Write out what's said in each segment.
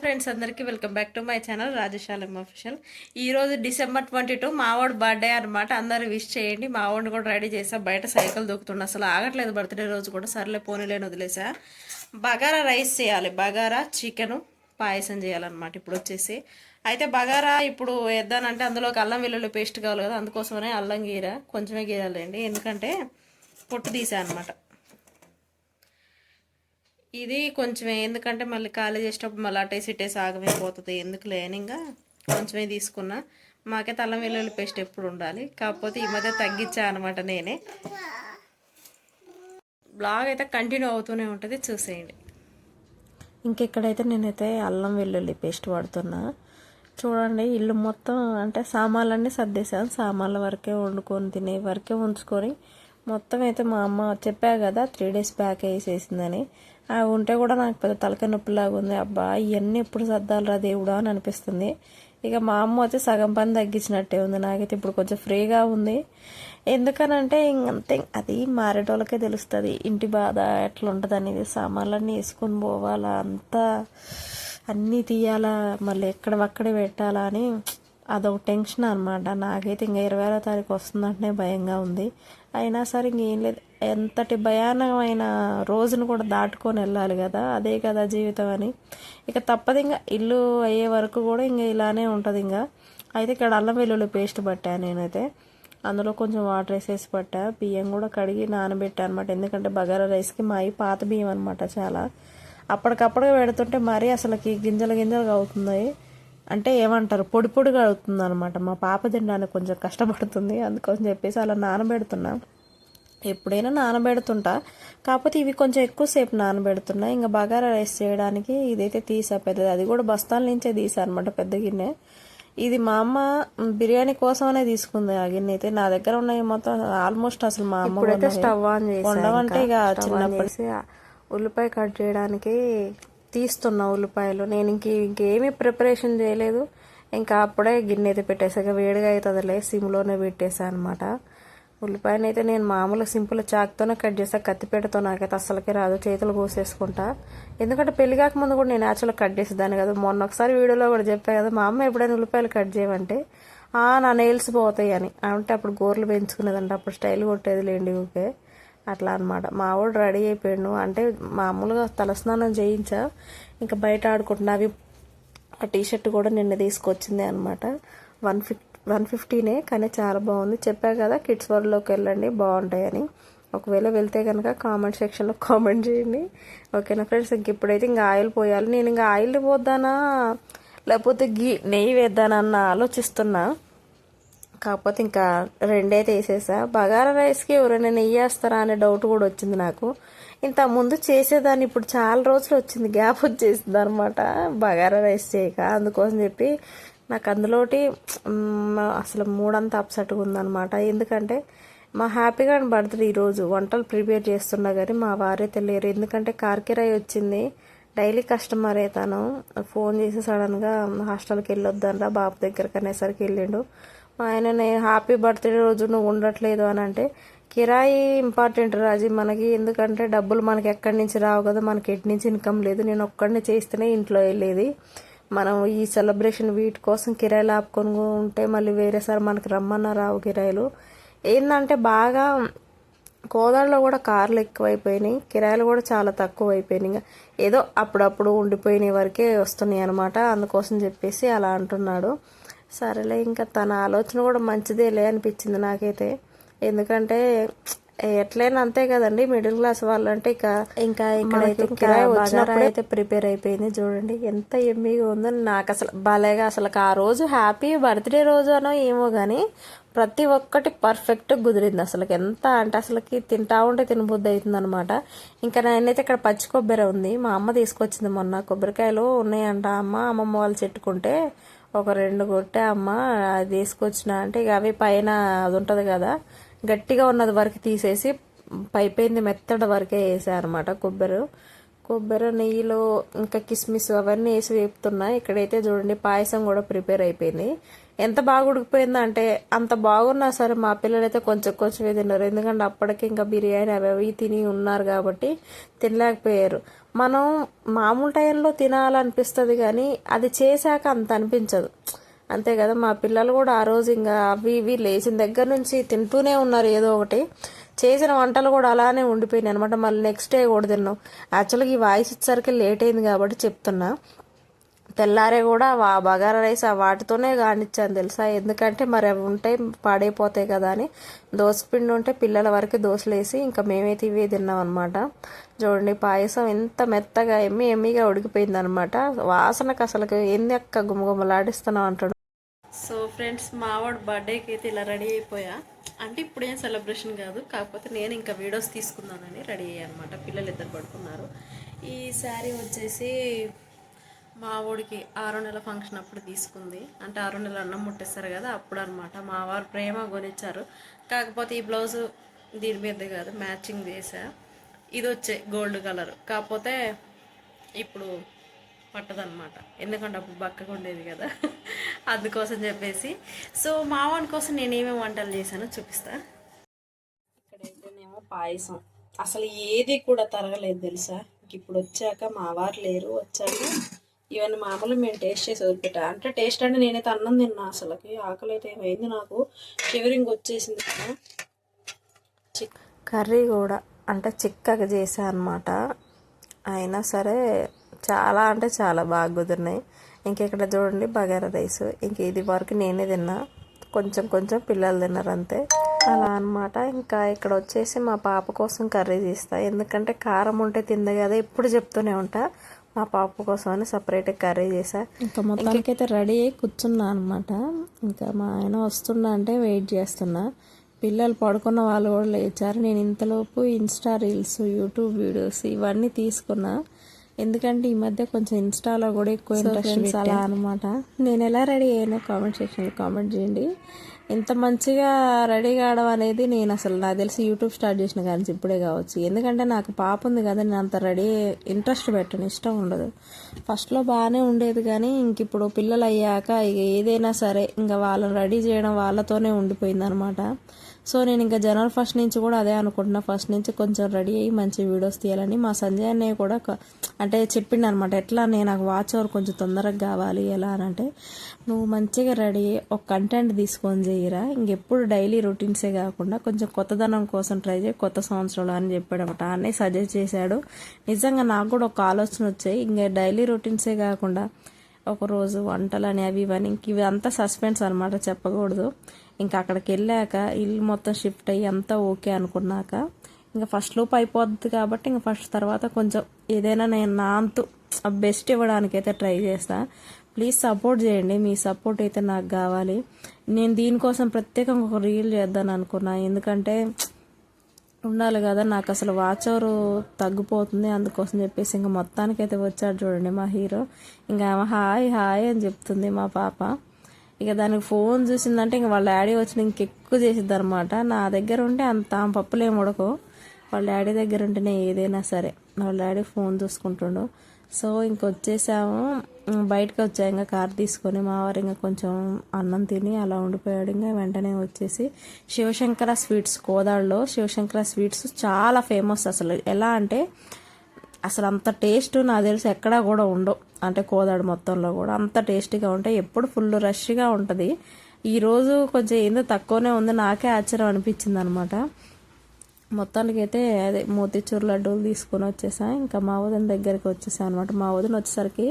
Friends అందరికీ welcome back to my channel Rajashalam official ఈరోజు December twenty two మావాడు birthday అనమాట అందరూ విష్ చేయండి. మావాడిని కూడా రెడీ చేసా. బయట సైకిల్ దొక్కుతున్నా అసలు ఆగట్లేదు బర్త్డే రోజు కూడా. సర్లే పోనీలేని వదిలేసా. బగారా రైస్ చేయాలి. బగారా చికెను పాయసం చేయాలన్నమాట. ఇప్పుడు వచ్చేసి. అయితే బగారా ఇప్పుడు వేద్దానంటే అందులోకి అల్లం వెల్లుల్లి పేస్ట్ కావాలి కదా. అందుకోసమనే అల్లం గీర కొంచెమే గీరాలండి. ఎందుకంటే పొట్టు తీసా అనమాట ఇది కొంచెం ఎందుకంటే మళ్ళీ ఖాళీ చేసేటప్పుడు మళ్ళీ అటేసి ఇటేసి ఆగమైపోతుంది ఎందుకు లేని ఇంకా కొంచెమే తీసుకున్నా. మాకైతే అల్లం వెల్లుల్లి పేస్ట్ ఎప్పుడు ఉండాలి. కాకపోతే ఈ మధ్య తగ్గించా అనమాట నేనే. బ్లాగ్ అయితే కంటిన్యూ అవుతూనే ఉంటుంది. చూసేయండి. ఇంకెక్కడైతే నేనైతే అల్లం వెల్లుల్లి పేస్ట్ వాడుతున్నా. చూడండి ఇల్లు మొత్తం అంటే సామాన్లన్నీ సర్దేశాను. సామాన్ల వరకే వండుకొని తినే వరకే ఉంచుకొని మొత్తం అయితే మా అమ్మ చెప్పా కదా త్రీ డేస్ బ్యాక్ వేసేసిందని. అవి ఉంటే కూడా నాకు పెద్ద తలకాయ నొప్పిలాగా ఉంది. అబ్బా ఇవన్నీ ఎప్పుడు సర్దాలరా దేవుడా అని అనిపిస్తుంది. ఇక మా అమ్మ వచ్చి సగం పని తగ్గించినట్టే ఉంది. నాకైతే ఇప్పుడు కొంచెం ఫ్రీగా ఉంది. ఎందుకనంటే ఇంకంతే అది మారేటోళ్ళకే తెలుస్తుంది. ఇంటి బాధ ఎట్లా ఉంటుంది అనేది సామాన్లన్నీ వేసుకొని పోవాలా అంతా అన్నీ తీయాలా మళ్ళీ ఎక్కడ అక్కడే పెట్టాలా అని అదొక టెన్షన్ అనమాట నాకైతే ఇంకా ఇరవై ఆరో తారీఖు వస్తుందంటే భయంగా ఉంది. అయినా సరే ఇంకేం లేదు. ఎంతటి భయానకమైన రోజును కూడా దాటుకొని వెళ్ళాలి కదా. అదే కదా జీవితం అని. ఇక తప్పదు ఇంకా. ఇల్లు అయ్యే వరకు కూడా ఇంకా ఇలానే ఉంటుంది ఇంకా. అయితే ఇక్కడ అల్లం వెల్లుల్లి పేస్ట్ పట్టాను నేనైతే. అందులో కొంచెం వాటర్ వేసేసి పట్టా. బియ్యం కూడా కడిగి నానబెట్టా అనమాట ఎందుకంటే బగారా రైస్కి మా అయ్యి పాత బియ్యం అనమాట చాలా. అప్పటికప్పుడు పెడుతుంటే మరీ అసలుకి గింజలు గింజలుగా అవుతున్నాయి. అంటే ఏమంటారు? పొడి పొడిగా అవుతుంది అనమాట మా పాప తినడానికి కొంచెం కష్టపడుతుంది. అందుకోసం చెప్పేసి అలా నానబెడుతున్నా. ఎప్పుడైనా నానబెడుతుంటా. కాకపోతే ఇవి కొంచెం ఎక్కువసేపు నానబెడుతున్నా. ఇంకా బగారా రైస్ చేయడానికి ఇదైతే తీసా. పెద్దది. అది కూడా బస్తాల నుంచే తీసా అనమాట పెద్ద గిన్నె. ఇది మా అమ్మ బిర్యానీ కోసమనే తీసుకుంది ఆ గిన్నె అయితే. నా దగ్గర ఉన్నాయి మొత్తం ఆల్మోస్ట్ అసలు మా అమ్మ స్టవ్ ఆన్ వండమంటే ఇక. చిన్నప్పటి ఉల్లిపాయ కట్ చేయడానికి తీస్తున్న ఉల్లిపాయలు. నేను ఇంక ఇంకేమీ ప్రిపరేషన్ చేయలేదు. ఇంకా అప్పుడే గిన్నె అయితే పెట్టేసాక వేడిగా అవుతుందిలే సిమ్లోనే పెట్టేసా అనమాట ఉల్లిపాయనైతే నేను మామూలు సింపుల్ చాక్తోనే కట్ చేసా కత్తిపేటతో నాకైతే అస్సలకి రాదు చేతులు కోసేసుకుంటా. ఎందుకంటే పెళ్ళి కాకముందు కూడా నేను యాక్చువల్గా కట్ చేసేదాన్ని కదా. మొన్న ఒకసారి వీడియోలో కూడా చెప్పా కదా మా అమ్మ ఎప్పుడైనా ఉల్లిపాయలు కట్ చేయమంటే నా నెయిల్స్ పోతాయి అని. అంటే అప్పుడు గోర్లు పెంచుకునేదంటే అప్పుడు స్టైల్ కొట్టేది లేండి ఊకే అట్లా అనమాట మా వాడు రెడీ అయిపోయాడు. అంటే మామూలుగా తలస్నానం చేయించా. ఇంకా బయట ఆడుకుంటున్నా. అవి ఆ టీషర్ట్ కూడా నిన్న తీసుకొచ్చింది అనమాట వన్ ఫిఫ్ వన్ ఫిఫ్టీనే కానీ చాలా బాగుంది. చెప్పాను కదా కిడ్స్ వరల్డ్లోకి వెళ్ళండి బాగుంటాయని. ఒకవేళ వెళ్తే కనుక కామెంట్ సెక్షన్లో కామెంట్ చేయండి. ఓకేనా ఫ్రెండ్స్? ఇంక ఇప్పుడైతే ఇంకా ఆయిల్ పోయాలి. నేను ఇంకా ఆయిల్ పోద్దానా? లేకపోతే గీ నెయ్యి వేద్దానన్న ఆలోచిస్తున్నా. కాకపోతే ఇంకా రెండైతే వేసేసా. బగారా రైస్కి ఎవరైనా నెయ్యి వేస్తారా అనే డౌట్ కూడా వచ్చింది నాకు. ఇంత ముందు చేసేదాన్ని ఇప్పుడు చాలా రోజులు వచ్చింది. గ్యాప్ వచ్చేసింది అనమాట బగారా రైస్ చేయక. అందుకోసం చెప్పి నాకు అందులోటి అసలు మూడంతా అప్సెట్గా ఉందనమాట ఎందుకంటే మా హ్యాపీగా బర్త్డే ఈరోజు. వంటలు ప్రిపేర్ చేస్తున్నా కానీ మా వారే తెలియరు. ఎందుకంటే కార్కిరాయి వచ్చింది. డైలీ కస్టమర్ తను. ఫోన్ చేసి సడన్గా హాస్టల్కి వెళ్ళొద్దనరా బాబు దగ్గరకు అనేసరికి వెళ్ళిండు. ఆయన నేను హ్యాపీ బర్త్డే రోజు నువ్వు ఉండట్లేదు అని అంటే కిరాయి ఇంపార్టెంట్ రాజీ మనకి ఎందుకంటే డబ్బులు మనకి ఎక్కడి నుంచి రావు కదా మనకి ఎటు నుంచి ఇన్కమ్ లేదు నేను ఒక్కడిని చేస్తేనే ఇంట్లో వెళ్ళేది. మనం ఈ సెలబ్రేషన్ వీటి కోసం కిరాయిలు ఆపుకొని ఉంటే మళ్ళీ వేరేసారి మనకి రమ్మన్నా రావు కిరాయిలు. ఏంటంటే బాగా కోదాడలో కూడా కార్లు ఎక్కువైపోయినాయి కిరాయిలు కూడా చాలా తక్కువ అయిపోయినాయి ఇంకా ఏదో అప్పుడప్పుడు ఉండిపోయిన వరకే వస్తున్నాయి అనమాట అందుకోసం చెప్పేసి అలా అంటున్నాడు. సరేలే ఇంకా తన ఆలోచన కూడా మంచిదేలే అనిపించింది నాకైతే. ఎందుకంటే ఎట్లయినా అంతే కదండి మిడిల్ క్లాస్ వాళ్ళు అంటే ఇక ఇంకా ఇక్కడైతే కిరాయి వచ్చినప్పుడు అయితే ప్రిపేర్ అయిపోయింది చూడండి. ఎంత ఎమ్మిగా ఉందో నాకు అసలు భలేగా అసలు ఆ రోజు హ్యాపీ బర్త్డే రోజు అనో ఏమో కానీ ప్రతి ఒక్కటి పర్ఫెక్ట్ కుదిరింది అసలు ఎంత అంటే అసలుకి తింటా ఉంటే తినబుద్ధి అవుతుంది అనమాట ఇంకా నేనైతే ఇక్కడ పచ్చి కొబ్బరి ఉంది. మా అమ్మ తీసుకొచ్చింది మొన్న. కొబ్బరికాయలు ఉన్నాయంట. అమ్మ అమ్మమ్మ వాళ్ళు చెట్టుకుంటే ఒక రెండు కొట్టే అమ్మ అది తీసుకొచ్చిన అంటే ఇక అవి పైన అది ఉంటుంది కదా. గట్టిగా ఉన్నది వరకు తీసేసి పైపోయింది మెత్తడి వరకే వేసారనమాట కొబ్బరి. కొబ్బరి నెయ్యిలో ఇంకా కిస్మిస్ అవన్నీ వేసి వేపుతున్నా. ఇక్కడైతే చూడండి పాయసం కూడా ప్రిపేర్ అయిపోయింది. ఎంత బాగా ఉడికిపోయింది అంటే అంత బాగున్నా సరే మా పిల్లలైతే కొంచెం కొంచెం తిన్నారు. ఎందుకంటే అప్పటికి ఇంకా బిర్యానీ అవి అవి తిని ఉన్నారు కాబట్టి తినలేకపోయారు. మనం మామూలు టైంలో తినాలనిపిస్తుంది కానీ అది చేశాక అంత అనిపించదు. అంతే కదా మా పిల్లలు కూడా ఆ రోజు ఇంకా అవి ఇవి లేచిన దగ్గర నుంచి తింటూనే ఉన్నారు ఏదో ఒకటి. చేసిన వంటలు కూడా అలానే ఉండిపోయినాయి అనమాట మళ్ళీ నెక్స్ట్ డే కూడా తిన్నాం. యాక్చువల్గా ఈ వాయిస్ ఇచ్చేసరికి లేట్ అయింది కాబట్టి చెప్తున్నా. తెల్లారే కూడా వా బగారా రైస్ ఆ వాటితోనే కానిచ్చాను తెలుసా? ఎందుకంటే మరి అవి ఉంటే పాడైపోతాయి కదా అని. దోసపిండి ఉంటే పిల్లల వరకు దోశలేసి ఇంకా మేమైతే ఇవే తిన్నాం అనమాట చూడండి పాయసం ఎంత మెత్తగా ఎమ్మి ఎమ్మిగా ఉడికిపోయింది అనమాట వాసనకు అసలు ఏంది అక్క గుమగుమలాడిస్తున్నాం అంటాడు సో ఫ్రెండ్స్ మావాడు బర్త్డేకి అయితే ఇలా రెడీ అయిపోయా. అంటే ఇప్పుడు ఏం సెలబ్రేషన్ కాదు కాకపోతే నేను ఇంకా వీడియోస్ తీసుకుందానని రెడీ అయ్యా అనమాట పిల్లలు ఇద్దరు పడుకున్నారు. ఈ శారీ వచ్చేసి మా ఊడికి ఆరు నెలల ఫంక్షన్ అప్పుడు తీసుకుంది. అంటే ఆరు నెలలు అన్నం ముట్టేస్తారు కదా అప్పుడు అనమాట మా వారు ప్రేమ కొనిచ్చారు. కాకపోతే ఈ బ్లౌజ్ దీని మీద కాదు మ్యాచింగ్ చేసా ఇది వచ్చే గోల్డ్ కలర్. కాకపోతే ఇప్పుడు పట్టదనమాట ఎందుకంటే అప్పుడు బక్కగా ఉండేది కదా. అందుకోసం చెప్పేసి. సో మావాడి కోసం నేను ఏమేమి వంటలు చేశానో చూపిస్తా. ఇక్కడైతేనేమో పాయసం. అసలు ఏది కూడా తరగలేదు తెలుసా? ఇంక ఇప్పుడు వచ్చాక మా వారు లేరు. వచ్చాక ఇవన్నీ మామూలు మేము టేస్ట్ చేసి వదిలిపెట్టా. అంటే టేస్ట్ అంటే నేనైతే అన్నం తిన్నా అసలుకి. ఆకలి అయితే ఏమైంది నాకు. షివరింగ్ వచ్చేసింది కర్రీ కూడా అంటే చిక్కగా చేసా అనమాట అయినా సరే చాలా అంటే చాలా బాగా కుదిరినాయి. ఇంకెక్కడ చూడండి బగారా రైస్. ఇంక ఇది వరకు నేనే తిన్నా. కొంచెం కొంచెం పిల్లలు తిన్నారు అంతే. అలా అనమాట ఇంకా ఇక్కడ వచ్చేసి మా పాప కోసం కర్రీ తీస్తా. ఎందుకంటే కారం ఉంటే తింది కదా. ఎప్పుడు చెప్తూనే ఉంటా. మా పాప కోసం అని సపరేట్ కర్రీ చేసా ఇంకా మొత్తానికి అయితే రెడీ అయ్యి కూర్చున్నా అనమాట ఇంకా మా ఆయన వస్తున్నా అంటే వెయిట్ చేస్తున్నా. పిల్లలు పడుకున్న వాళ్ళు కూడా లేచారు. నేను ఇంతలోపు ఇన్స్టా రీల్స్ యూట్యూబ్ వీడియోస్ ఇవన్నీ తీసుకున్నా. ఎందుకంటే ఈ మధ్య కొంచెం ఇన్స్టాలో కూడా ఎక్కువ ఇంట్రెస్ట్ అలా అనమాట నేను ఎలా రెడీ అయ్యానో కామెంట్ సెక్షన్లో కామెంట్ చేయండి. ఇంత మంచిగా రెడీ కావడం అనేది నేను అసలు నాకు తెలిసి యూట్యూబ్ స్టార్ట్ చేసిన కానీ ఇప్పుడే కావచ్చు. ఎందుకంటే నాకు పాప ఉంది కదా నేను అంత రెడీ ఇంట్రెస్ట్ పెట్టను ఇష్టం ఉండదు. ఫస్ట్లో బాగానే ఉండేది కానీ ఇంక ఇప్పుడు పిల్లలు అయ్యాక ఇక ఏదైనా సరే ఇంకా వాళ్ళని రెడీ చేయడం వాళ్ళతోనే ఉండిపోయింది అనమాట సో నేను ఇంకా జనవరి ఫస్ట్ నుంచి కూడా అదే అనుకుంటున్నా. ఫస్ట్ నుంచి కొంచెం రెడీ అయ్యి మంచి వీడియోస్ తీయాలని మా సంజయ్ అన్నయ్య కూడా అంటే చెప్పిండు అనమాట ఎట్లా నేను నాకు వాచ్ అవర్ కొంచెం తొందరగా కావాలి ఎలా అని అంటే నువ్వు మంచిగా రెడీ అయ్యి ఒక కంటెంట్ తీసుకొని చేయరా? ఇంకెప్పుడు డైలీ రొటీన్సే కాకుండా కొంచెం కొత్తదనం కోసం ట్రై చేయి కొత్త సంవత్సరంలో అని చెప్పాడనమాట అన్నయ్య సజెస్ట్ చేశాడు. నిజంగా నాకు కూడా ఒక ఆలోచన వచ్చాయి. ఇంకా డైలీ రొటీన్సే కాకుండా ఒకరోజు వంటలు అని అవి ఇవన్నీ ఇంక ఇవి అంతా సస్పెన్స్ అనమాట చెప్పకూడదు. ఇంకా అక్కడికి వెళ్ళాక ఇల్లు మొత్తం షిఫ్ట్ అయ్యి అంతా ఓకే అనుకున్నాక ఇంకా ఫస్ట్ లోపు అయిపోద్ది కాబట్టి ఇంకా ఫస్ట్ తర్వాత కొంచెం ఏదైనా నేను నా అంతు బెస్ట్ ఇవ్వడానికైతే ట్రై చేస్తా. ప్లీజ్ సపోర్ట్ చేయండి మీ సపోర్ట్ అయితే నాకు కావాలి. నేను దీనికోసం ప్రత్యేకంగా ఒక రీల్ చేద్దాను అనుకున్నా. ఎందుకంటే ఉండాలి కదా నాకు అసలు వాచ్ అవర్ తగ్గిపోతుంది అందుకోసం చెప్పేసి ఇంకా మొత్తానికి అయితే వచ్చాడు చూడండి మా హీరో. ఇంకా ఆమె హాయ్ హాయ్ అని చెప్తుంది మా పాప. ఇక దానికి ఫోన్ చూసిందంటే ఇంక వాళ్ళ డాడీ వచ్చి ఇంకెక్కువ చేసిద్ది అనమాట నా దగ్గర ఉంటే అంత పప్పులేం ఉడకో. వాళ్ళ డాడీ దగ్గర ఉంటేనే ఏదైనా సరే. వాళ్ళ డాడీ ఫోన్ చూసుకుంటుండు. సో ఇంకొచ్చేసాము. బయటకు వచ్చా. ఇంకా కార్ తీసుకొని మావారు ఇంకా కొంచెం అన్నం తిని అలా ఉండిపోయాడు. ఇంకా వెంటనే వచ్చేసి శివశంకర స్వీట్స్ కోదాడులో శివశంకర స్వీట్స్ చాలా ఫేమస్ అసలు. ఎలా అంటే అసలు అంత టేస్ట్ నాకు తెలిసి ఎక్కడా కూడా ఉండవు. అంటే కోదాడు మొత్తంలో కూడా అంత టేస్టీగా ఉంటాయి ఎప్పుడు ఫుల్ రష్గా ఉంటుంది. ఈరోజు కొంచెం ఏందో తక్కువనే ఉంది. నాకే ఆశ్చర్యం అనిపించింది అనమాట మొత్తానికి అయితే అదే మోతీచూర్ లడ్డూలు తీసుకొని వచ్చేసా. ఇంకా మా వదిన దగ్గరికి వచ్చేసా అనమాట మా వదిన వచ్చేసరికి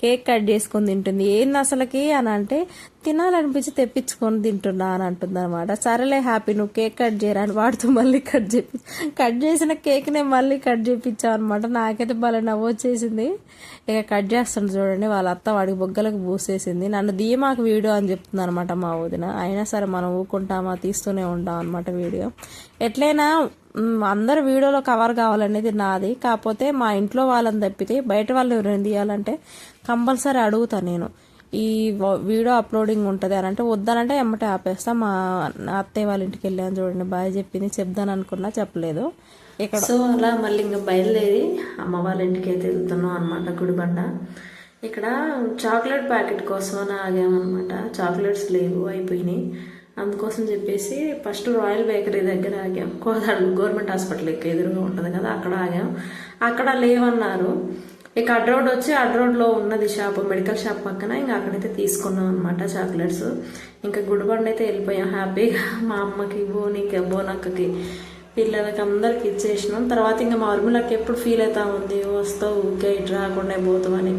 కేక్ కట్ చేసుకొని తింటుంది. ఏంది అసలుకి అని అంటే తినాలనిపించి తెప్పించుకొని తింటున్నా అని అంటుంది అనమాట సరేలే హ్యాపీ నువ్వు కేక్ కట్ చేయరా అని వాడుతూ మళ్ళీ కట్ చేపి కట్ చేసిన కేక్నే మళ్ళీ కట్ చేయించావు అనమాట నాకైతే భలే నవ్వు వచ్చేసింది. ఇక కట్ చేస్తాను చూడండి వాళ్ళ అత్త వాడికి బొగ్గలకు పూసేసింది. నన్ను దీమాకు వీడియో అని చెప్తుంది అనమాట మా వదిన. అయినా సరే మనం ఊకుంటామా తీస్తూనే ఉంటాం అనమాట వీడియో. ఎట్లయినా అందరు వీడియోలో కవర్ కావాలనేది నాది. కాకపోతే మా ఇంట్లో వాళ్ళని తప్పితే బయట వాళ్ళు ఎవరైనా తీయాలంటే కంపల్సరీ అడుగుతాను నేను. ఈ వీడియో అప్లోడింగ్ ఉంటుంది అని అంటే వద్దానంటే ఎమ్మటే ఆపేస్తా. మా అత్తయ్య వాళ్ళ ఇంటికి వెళ్ళాను చూడండి బాయ్ చెప్పింది. చెప్దాను అనుకున్నా చెప్పలేదు. ఇక్కడ సో అలా మళ్ళీ ఇంకా బయలుదేరి అమ్మ వాళ్ళ ఇంటికి అయితే వెళ్తున్నాం అనమాట గుడిబండ. ఇక్కడ చాక్లెట్ ప్యాకెట్ కోసం ఆగామన్నమాట. చాక్లెట్స్ లేవు అయిపోయినాయి. అందుకోసం చెప్పేసి ఫస్ట్ రాయల్ బేకరీ దగ్గర ఆగాం. కోదాడు గవర్నమెంట్ హాస్పిటల్ ఎదురుగా ఉంటుంది కదా అక్కడ ఆగాం. అక్కడ లేవన్నారు. ఇక అడ్ రోడ్ వచ్చి అడ్ రోడ్లో ఉన్నది షాప్ మెడికల్ షాప్ పక్కన. ఇంకా అక్కడైతే తీసుకున్నాం అనమాట చాక్లెట్స్ ఇంకా గుడిబండ అయితే వెళ్ళిపోయాం. హ్యాపీగా మా అమ్మకి బోనికి బోనక్కకి పిల్లలకి అందరికి ఇచ్చేసినాం. తర్వాత ఇంకా మా ఉర్మిలకి ఎప్పుడు ఫీల్ అవుతా ఉంది. వస్తావు ఊకే ఇటు రాకుండా పోతామని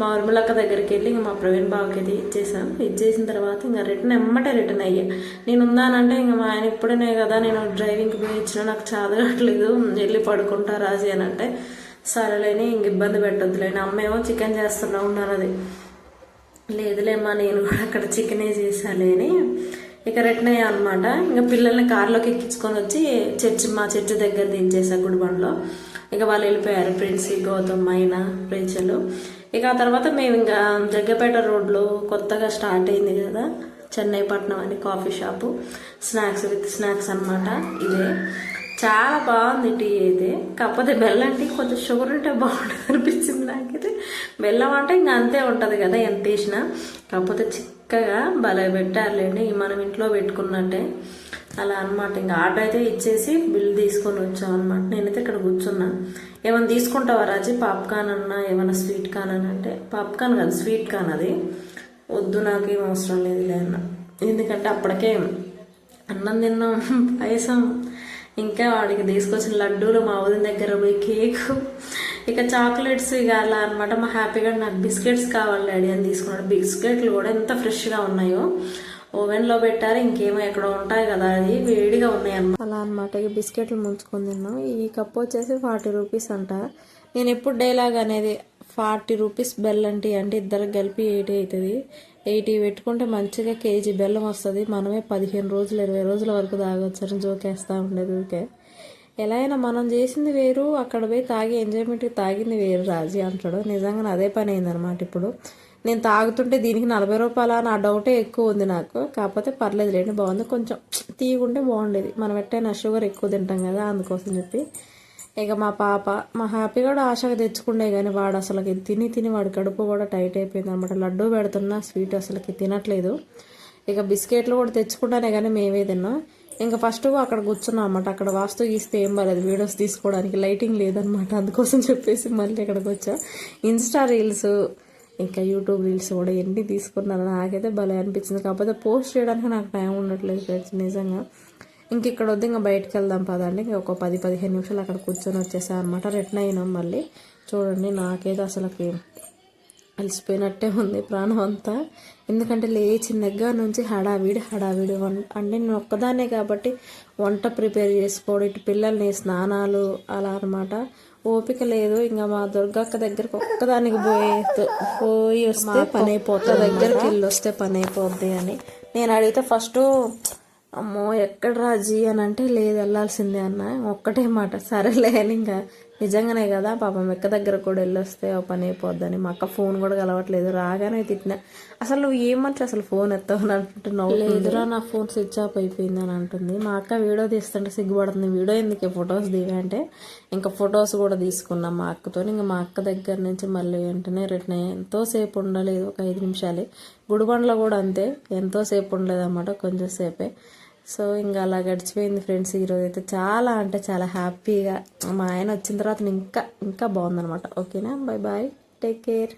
మా ఉర్మిలక్క దగ్గరికి వెళ్ళి ఇంకా మా ప్రవీణ్ బాబుకి అయితే ఇచ్చేసాం. ఇచ్చేసిన తర్వాత ఇంకా రిటర్న్ ఎమ్మటే రిటర్న్ అయ్యా. నేను ఉన్నానంటే ఇంకా మా ఆయన ఇప్పుడనే కదా నేను డ్రైవింగ్కి పోయి ఇచ్చిన నాకు చదవట్లేదు వెళ్ళి పడుకుంటా రాజీ అని అంటే. సరేలేని ఇంక ఇబ్బంది పెట్టొద్దులేని. అమ్మేమో చికెన్ చేస్తున్నా ఉన్నారు అది. లేదులేమ్మా నేను కూడా అక్కడ చికెనే చేసాలే ఇక రిటర్న్ అయ్యా అనమాట ఇంకా పిల్లల్ని కార్లోకి ఎక్కించుకొని వచ్చి చర్చి మా చర్చి దగ్గర దించేసా గుడిబండలో. ఇక వాళ్ళు వెళ్ళిపోయారు ఫ్రెండ్స్ గౌతమ్ మైన ప్రేచలు ఇక ఆ తర్వాత మేము ఇంకా జగ్గపేట రోడ్లో కొత్తగా స్టార్ట్ అయింది కదా చెన్నై పట్నం అని coffee shop. Snacks with snacks అన్నమాట ఇదే. చాలా బాగుంది టీ అయితే. కాకపోతే బెల్లం టీ కొంచెం షుగర్ ఉంటే బాగుంటుంది అనిపించింది నాకైతే. బెల్లం అంటే ఇంకా అంతే ఉంటుంది కదా ఎంత వేసినా కాకపోతే చిక్కగా భలే పెట్టారులేండి. మనం ఇంట్లో పెట్టుకున్నట్టే. అలా అనమాట ఇంకా ఆర్డర్ అయితే ఇచ్చేసి బిల్ తీసుకొని వచ్చాం అనమాట నేనైతే ఇక్కడ కూర్చున్నా. ఏమైనా తీసుకుంటావా రాజీ? పాప్కార్న్ అన్నా ఏమైనా స్వీట్ కార్న్ అని అంటే పాప్కార్న్ కాదు స్వీట్ కార్న్ అది. వద్దు నాకేం అవసరం లేదు అన్న. ఎందుకంటే అప్పటికే అన్నం తిన్నాం పాయసం. ఇంకా వాడికి తీసుకొచ్చిన లడ్డూలు మా వదిన దగ్గర పోయి కేకు. ఇక చాక్లెట్స్ ఇక అలా అనమాట మా హ్యాపీగా నాకు బిస్కెట్స్ కావాలి డాడీ అని తీసుకున్నాడు. బిస్కెట్లు కూడా ఎంత ఫ్రెష్గా ఉన్నాయో. ఓవెన్లో పెట్టారు ఇంకేమో ఎక్కడ ఉంటాయి కదా అది వేడిగా ఉన్నాయి అన్నమాట. అలా అనమాట ఇక బిస్కెట్లు ముంచుకొని తిన్నాం. ఈ కప్ వచ్చేసి ఫార్టీ రూపీస్ అంట. నేను ఎప్పుడు డైలాగ్ అనేది ఫార్టీ రూపీస్ బెల్లం టీ అంటే ఇద్దరికి కలిపి ఎయిటీ అవుతుంది. ఎయిటీ పెట్టుకుంటే మంచిగా కేజీ బెల్లం వస్తుంది. మనమే పదిహేను రోజులు ఇరవై రోజుల వరకు తాగొచ్చు. అని జోకేస్తూ ఉండేది ఊరికే. ఎలా అయినా మనం చేసింది వేరు అక్కడ పోయి తాగి ఎంజాయ్మెంట్కి తాగింది వేరు రాజీ అంటాడు. నిజంగా అదే పని అయిందనమాట ఇప్పుడు. నేను తాగుతుంటే దీనికి నలభై రూపాయల నా డౌటే ఎక్కువ ఉంది నాకు. కాకపోతే పర్లేదు లేండి బాగుంది. కొంచెం తీయకుంటే బాగుండేది. మనం ఎట్టైనా షుగర్ ఎక్కువ తింటాం కదా అందుకోసం చెప్పి. ఇక మా పాప మా హ్యాపీ కూడా ఆశగా తెచ్చుకుండే కానీ వాడు అసలుకి తిని తిని వాడి కడుపు కూడా టైట్ అయిపోయింది అనమాట లడ్డు పెడుతున్నా స్వీట్ అసలుకి తినట్లేదు. ఇక బిస్కెట్లు కూడా తెచ్చుకుంటానే కానీ మేమే తిన్నాం. ఇంకా ఫస్ట్ అక్కడ కూర్చున్నాం అనమాట అక్కడ వాస్తు గీస్తే ఏం బాలేదు. వీడియోస్ తీసుకోవడానికి లైటింగ్ లేదనమాట అందుకోసం చెప్పేసి మళ్ళీ ఇక్కడికి వచ్చా. ఇన్స్టా రీల్స్ ఇంకా యూట్యూబ్ రీల్స్ కూడా ఎన్ని తీసుకున్నాను నాకైతే భలే అనిపించింది. కాకపోతే పోస్ట్ చేయడానికి నాకు టైం ఉండట్లేదు ఫ్రెండ్స్ నిజంగా. ఇంక ఇక్కడ వద్దు ఇంకా బయటకు వెళ్దాం పదండి. ఇంకా ఒక పది పదిహేను నిమిషాలు అక్కడ కూర్చొని వచ్చేసా అనమాట రిటర్న్ అయినాం మళ్ళీ. చూడండి నాకైతే అసలుకి అలసిపోయినట్టే ఉంది ప్రాణం అంతా. ఎందుకంటే లేచిన దగ్గర నుంచి హడావిడి హడావిడి వం అంటే నేను ఒక్కదాన్నే కాబట్టి వంట ప్రిపేర్ చేసుకోవడం ఇటు పిల్లల్ని స్నానాలు అలా అనమాట ఓపిక లేదు ఇంకా మా దుర్గక్క దగ్గరకు ఒక్కదానికి పోయి పోయి వస్తే పని అయిపోతుంది దగ్గరికి వెళ్ళి వస్తే పని అయిపోద్ది అని. నేను అడిగితే ఫస్ట్ అమ్మో ఎక్కడ రాజీ అని అంటే లేదు వెళ్ళాల్సిందే అన్న. ఒక్కటే మాట సరేలే అని ఇంకా నిజంగానే కదా పాపం ఎక్క దగ్గర కూడా వెళ్ళొస్తే ఆ పని అయిపోద్దని. మా అక్క ఫోన్ కూడా కలవట్లేదు రాగానే తిట్టిన. అసలు నువ్వు ఏమంటే అసలు ఫోన్ ఎత్తావు అని అంటున్నావు లేదురా నా ఫోన్ స్విచ్ ఆఫ్ అయిపోయింది అని అంటుంది. మా అక్క వీడియో తీస్తుంటే సిగ్గుపడుతుంది. వీడియో ఎందుకు ఫొటోస్ దిగా అంటే ఇంకా ఫొటోస్ కూడా తీసుకున్నాం మా అక్కతో ఇంకా మా అక్క దగ్గర నుంచి మళ్ళీ వెంటనే రిటర్న్ ఎంతోసేపు ఉండలేదు ఒక ఐదు నిమిషాలే. గుడిబండలో కూడా అంతే ఎంతోసేపు ఉండలేదు అన్నమాట కొంచెం సేపే. సో ఇంకా అలా గడిచిపోయింది ఫ్రెండ్స్ ఈరోజు అయితే. చాలా అంటే చాలా హ్యాపీగా మా ఆయన వచ్చిన తర్వాత ఇంకా ఇంకా బాగుందనమాట ఓకేనా? Bye bye take care.